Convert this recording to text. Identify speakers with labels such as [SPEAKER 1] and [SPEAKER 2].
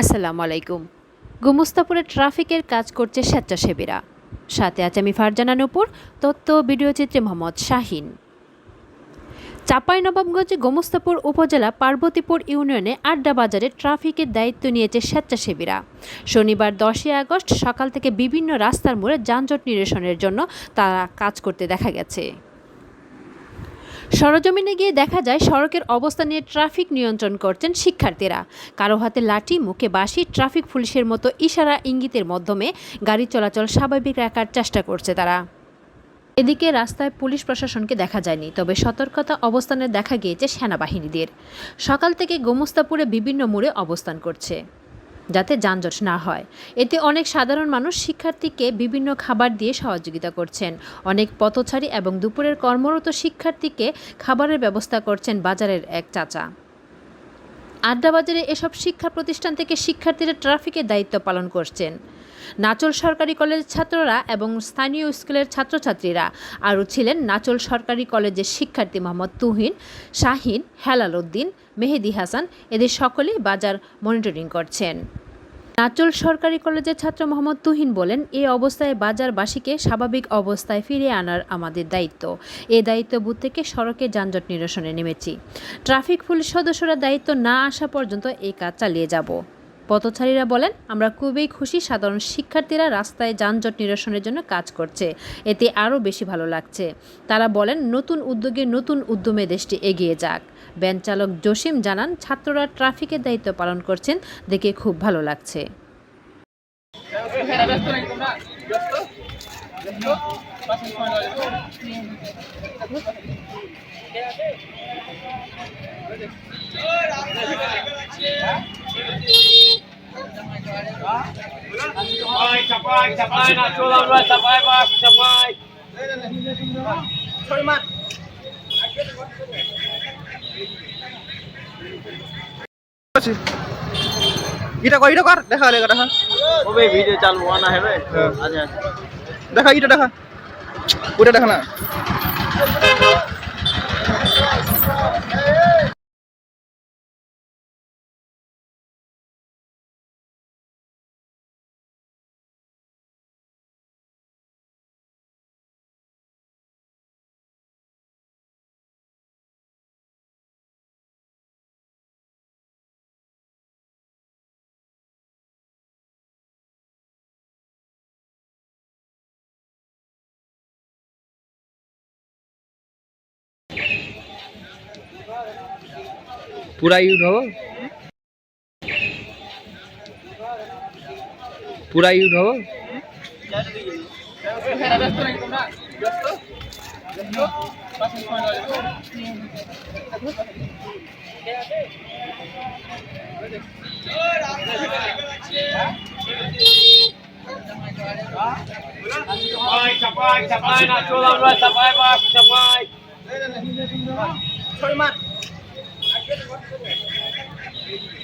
[SPEAKER 1] আসসালামু আলাইকুম। গুমস্তাপুরে ট্রাফিকের কাজ করছে স্বেচ্ছাসেবীরা। সাথে আছে আমি ফারজানা নূপুর, তথ্য ও ভিডিও চিত্রে মোহাম্মদ শাহিন। চাঁপাইনবাবগঞ্জে গোমস্তাপুর উপজেলা পার্বতীপুর ইউনিয়নে আড্ডা বাজারে ট্রাফিকের দায়িত্ব নিয়েছে স্বেচ্ছাসেবীরা। শনিবার দশই আগস্ট সকাল থেকে বিভিন্ন রাস্তার মোড়ে যানজট নিরসনের জন্য তারা কাজ করতে দেখা গেছে। সরজমিনে গিয়ে দেখা যায় সড়কের অবস্থা নিয়ে ট্রাফিক নিয়ন্ত্রণ করছেন শিক্ষার্থীরা। কারও হাতে লাঠি, মুখে বাঁশি, ট্রাফিক পুলিশের মতো ইশারা ইঙ্গিতের মাধ্যমে গাড়ি চলাচল স্বাভাবিক রাখার চেষ্টা করছে তারা। এদিকে রাস্তায় পুলিশ প্রশাসনকে দেখা যায়নি, তবে সতর্কতা অবস্থানে দেখা গিয়েছে সেনাবাহিনীদের। সকাল থেকে গোমস্তাপুরে বিভিন্ন মোড়ে অবস্থান করছে। যাতে যানজট না হয়। এতে অনেক সাধারণ মানুষ শিক্ষার্থীকে বিভিন্ন খাবার দিয়ে সহযোগিতা করছেন। অনেক পথচারী এবং দুপুরের কর্মরত শিক্ষার্থীকে খাবারের ব্যবস্থা করছেন বাজারের এক চাচা। আড্ডাবাজারে এসব শিক্ষা প্রতিষ্ঠান থেকে শিক্ষার্থীরা ট্রাফিকের দায়িত্ব পালন করছেন। নাচল সরকারি কলেজের ছাত্ররা এবং স্থানীয় স্কুলের ছাত্রছাত্রীরা আরও ছিলেন নাচল সরকারি কলেজের শিক্ষার্থী মোহাম্মদ তুহিন, শাহিন, হেলাল উদ্দিন, মেহেদি হাসান, এদের সকলেই বাজার মনিটরিং করছেন। নাচল সরকারি কলেজের ছাত্র মোহাম্মদ তুহিন বলেন এই অবস্থায় বাজারবাসীকে স্বাভাবিক অবস্থায় ফিরিয়ে আনার আমাদের দায়িত্ব। এ দায়িত্ব বুথ থেকে সড়কে যানজট নিরসনে নেমেছি। ট্রাফিক পুলিশ সদস্যরা দায়িত্ব না আসা পর্যন্ত এই কাজ চালিয়ে যাব। পথচারীরা বলেন, আমরা খুবই খুশি সাধারণ শিক্ষার্থীরা রাস্তায় যানজট নিরসনের জন্য কাজ করছে। এতে আরও বেশি ভালো লাগছে। তারা বলেন, নতুন উদ্যোগে নতুন উদ্যমে দেশটি এগিয়ে যাক। ভ্যান চালক জসিম জানান, ছাত্ররা ট্রাফিকের দায়িত্ব পালন করছেন, দেখে খুব ভালো লাগছে।
[SPEAKER 2] Capai, capai, capai, na chula, bro, capai, bak, capai.
[SPEAKER 3] আছে এটা কর এটা কর। দেখা লেগে দেখা।
[SPEAKER 2] ওবে ভিডিও চালু আনা হবে?
[SPEAKER 3] হ্যাঁ।
[SPEAKER 2] আচ্ছা
[SPEAKER 3] দেখা এটা দেখা। ওটা দেখা না। पूरा यूज हो पूरा यूज हो
[SPEAKER 2] Capai, capai, capai, na chula, bro, capai, bak, capai. Thank you.